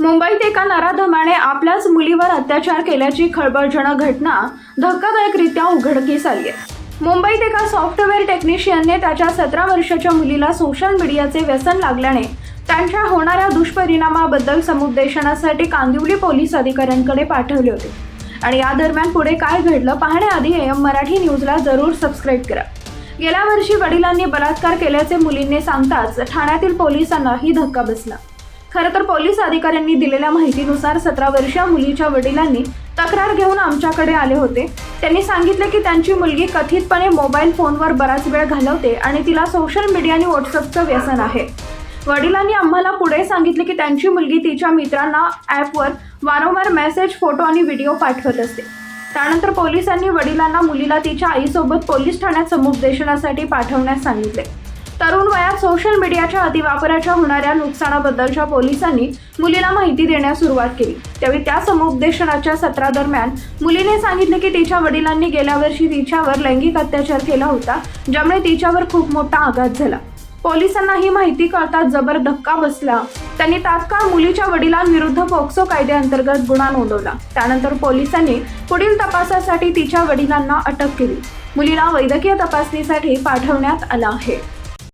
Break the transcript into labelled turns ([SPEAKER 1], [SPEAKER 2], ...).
[SPEAKER 1] मुंबईत एका नराधमाने आपल्याच मुलीवर अत्याचार केल्याची खळबळजनक घटना धक्कादायकरित्या उघडकीस आली आहे. मुंबईत एका सॉफ्टवेअर टेक्निशियनने त्याच्या सतरा वर्षाच्या मुलीला सोशल मीडियाचे व्यसन लागल्याने त्यांच्या होणाऱ्या दुष्परिणामाबद्दल समुपदेशनासाठी कांदिवली पोलीस अधिकाऱ्यांकडे पाठवले होते. आणि या दरम्यान पुढे काय घडलं पाहण्याआधी एम मराठी न्यूजला जरूर सबस्क्राईब करा. गेल्या वर्षी वडिलांनी बलात्कार केल्याचे मुलींनी सांगताच ठाण्यातील पोलिसांना ही धक्का बसला. खरं तर पोलीस अधिकाऱ्यांनी दिलेल्या माहितीनुसार सतरा वर्षीय मुलीच्या वडिलांनी तक्रार घेऊन आमच्याकडे आले होते. त्यांनी सांगितले की त्यांची मुलगी कथितपणे मोबाईल फोनवर बराच वेळ घालवते आणि तिला सोशल मीडिया आणि व्हॉट्सअपचं व्यसन आहे. वडिलांनी आम्हाला पुढे सांगितले की त्यांची मुलगी तिच्या मित्रांना ॲपवर वारंवार मेसेज फोटो आणि व्हिडिओ पाठवत असते. त्यानंतर पोलिसांनी वडिलांना मुलीला तिच्या आईसोबत पोलीस ठाण्यात समुपदेशनासाठी पाठवण्यास सांगितले. तरुण वयात सोशल मीडियाच्या अतिवापराच्या होणाऱ्या नुकसानाबद्दलच्या पोलिसांनी मुलीला माहिती देण्यास सुरुवात केली. त्यावेळी त्या समुपदेशनाच्या सत्रादरम्यान मुलीने सांगितले की तिच्या वडिलांनी गेल्या वर्षी तिच्यावर लैंगिक अत्याचार केला होता ज्यामुळे तिच्यावर खूप मोठा आघात झाला. पोलिसांना ही माहिती कळताच जबर धक्का बसला. त्यांनी तात्काळ मुलीच्या वडिलांविरुद्ध पोक्सो कायद्याअंतर्गत गुन्हा नोंदवला. त्यानंतर पोलिसांनी पुढील तपासासाठी तिच्या वडिलांना अटक केली. मुलीला वैद्यकीय तपासणीसाठी पाठवण्यात आलं आहे.